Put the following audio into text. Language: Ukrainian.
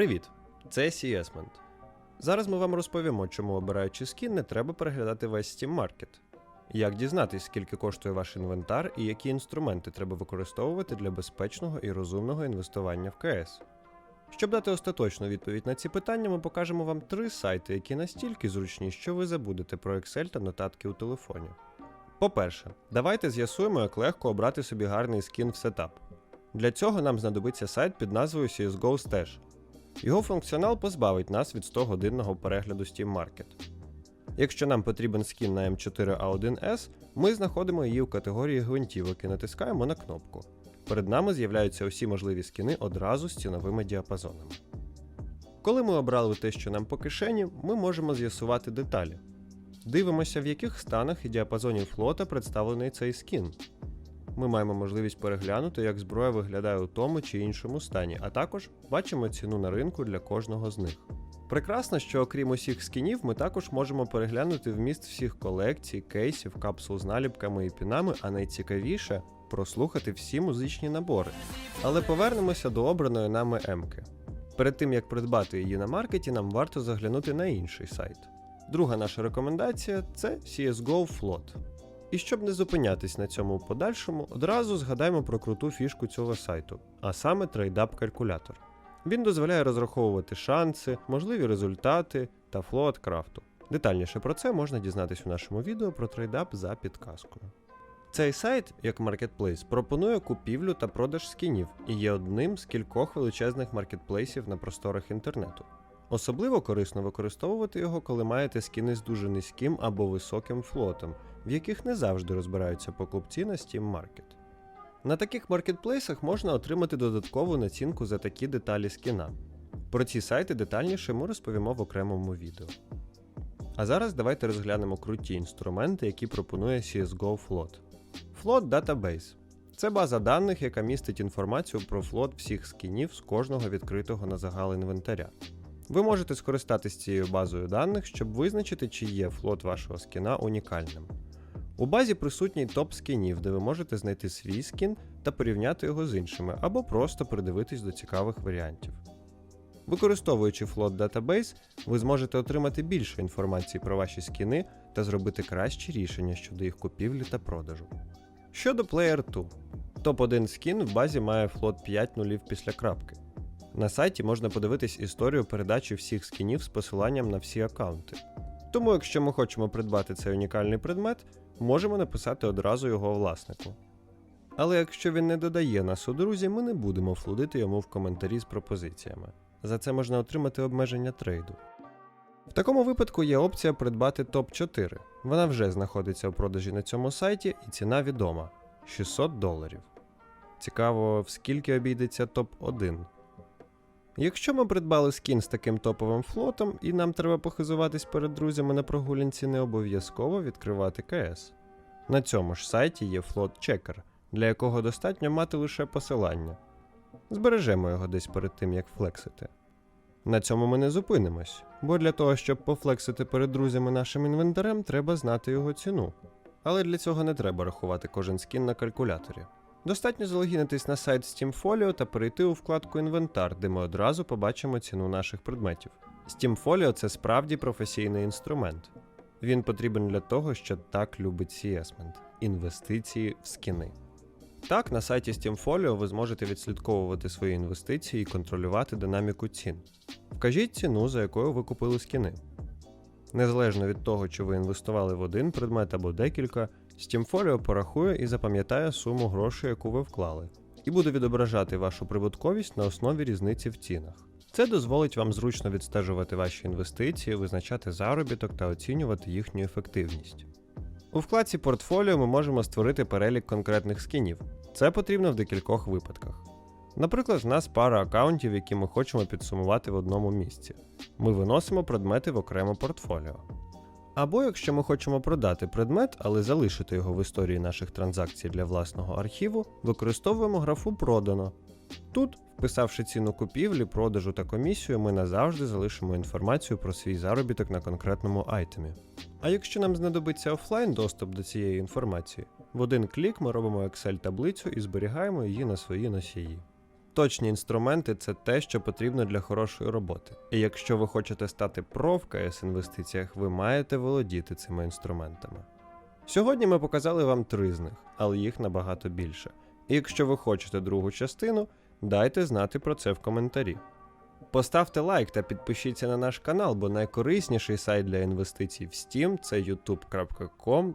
Привіт! Це CSment. Зараз ми вам розповімо, чому обираючи скін, не треба переглядати весь Steam Market. Як дізнатись, скільки коштує ваш інвентар і які інструменти треба використовувати для безпечного і розумного інвестування в КС. Щоб дати остаточну відповідь на ці питання, ми покажемо вам три сайти, які настільки зручні, що ви забудете про Excel та нотатки у телефоні. По-перше, давайте з'ясуємо, як легко обрати собі гарний скін в сетап. Для цього нам знадобиться сайт під назвою CSGO Stash. Його функціонал позбавить нас від 100-годинного перегляду Steam Market. Якщо нам потрібен скін на M4A1S, ми знаходимо її в категорії гвинтівок і натискаємо на кнопку. Перед нами з'являються усі можливі скіни одразу з ціновими діапазонами. Коли ми обрали те, що нам по кишені, ми можемо з'ясувати деталі. Дивимося, в яких станах і діапазоні флота представлений цей скін. Ми маємо можливість переглянути, як зброя виглядає у тому чи іншому стані, а також бачимо ціну на ринку для кожного з них. Прекрасно, що окрім усіх скінів, ми також можемо переглянути вміст всіх колекцій, кейсів, капсул з наліпками і пінами, а найцікавіше прослухати всі музичні набори. Але повернемося до обраної нами Емки. Перед тим як придбати її на маркеті, нам варто заглянути на інший сайт. Друга наша рекомендація це CSGO Float. І щоб не зупинятись на цьому в подальшому, одразу згадаємо про круту фішку цього сайту, а саме трейдап калькулятор. Він дозволяє розраховувати шанси, можливі результати та флоат крафту. Детальніше про це можна дізнатись у нашому відео про трейдап за підказкою. Цей сайт, як маркетплейс, пропонує купівлю та продаж скінів і є одним з кількох величезних маркетплейсів на просторах інтернету. Особливо корисно використовувати його, коли маєте скіни з дуже низьким або високим флотом, в яких не завжди розбираються покупці на Steam Market. На таких маркетплейсах можна отримати додаткову націнку за такі деталі скіна. Про ці сайти детальніше ми розповімо в окремому відео. А зараз давайте розглянемо круті інструменти, які пропонує CSGO Float. Float Database це база даних, яка містить інформацію про флот всіх скінів з кожного відкритого на загал інвентаря. Ви можете скористатись цією базою даних, щоб визначити, чи є флот вашого скіна унікальним. У базі присутній топ скінів, де ви можете знайти свій скін та порівняти його з іншими, або просто придивитись до цікавих варіантів. Використовуючи Float Database, ви зможете отримати більше інформації про ваші скіни та зробити кращі рішення щодо їх купівлі та продажу. Щодо Player 2, топ-1 скін в базі має флот 5 нулів після крапки. На сайті можна подивитись історію передачі всіх скінів з посиланням на всі аккаунти. Тому, якщо ми хочемо придбати цей унікальний предмет, можемо написати одразу його власнику. Але якщо він не додає нас у друзі, ми не будемо флудити йому в коментарі з пропозиціями. За це можна отримати обмеження трейду. В такому випадку є опція придбати топ-4. Вона вже знаходиться у продажі на цьому сайті і ціна відома 600 доларів. Цікаво, в скільки обійдеться топ-1. Якщо ми придбали скін з таким топовим флотом, і нам треба похизуватись перед друзями на прогулянці, не обов'язково відкривати КС. На цьому ж сайті є флот чекер, для якого достатньо мати лише посилання. Збережемо його десь перед тим, як флексити. На цьому ми не зупинимось, бо для того, щоб пофлексити перед друзями нашим інвентарем, треба знати його ціну. Але для цього не треба рахувати кожен скін на калькуляторі. Достатньо залогінитись на сайт SteamFolio та перейти у вкладку Інвентар, де ми одразу побачимо ціну наших предметів. SteamFolio – це справді професійний інструмент. Він потрібен для того, що так любить CSment – інвестиції в скіни. Так, на сайті SteamFolio ви зможете відслідковувати свої інвестиції і контролювати динаміку цін. Вкажіть ціну, за якою ви купили скіни. Незалежно від того, чи ви інвестували в один предмет або декілька, SteamFolio порахує і запам'ятає суму грошей, яку ви вклали, і буде відображати вашу прибутковість на основі різниці в цінах. Це дозволить вам зручно відстежувати ваші інвестиції, визначати заробіток та оцінювати їхню ефективність. У вкладці портфоліо ми можемо створити перелік конкретних скінів. Це потрібно в декількох випадках. Наприклад, в нас пара аккаунтів, які ми хочемо підсумувати в одному місці. Ми виносимо предмети в окремо портфоліо. Або якщо ми хочемо продати предмет, але залишити його в історії наших транзакцій для власного архіву, використовуємо графу Продано. Тут, вписавши ціну купівлі, продажу та комісію, ми назавжди залишимо інформацію про свій заробіток на конкретному айтемі. А якщо нам знадобиться офлайн доступ до цієї інформації, в один клік ми робимо Excel таблицю і зберігаємо її на своїй носії. Точні інструменти це те, що потрібно для хорошої роботи. І якщо ви хочете стати про в КС інвестиціях, ви маєте володіти цими інструментами. Сьогодні ми показали вам три з них, але їх набагато більше. І якщо ви хочете другу частину, дайте знати про це в коментарі. Поставте лайк та підпишіться на наш канал, бо найкорисніший сайт для інвестицій в Steam це youtube.com.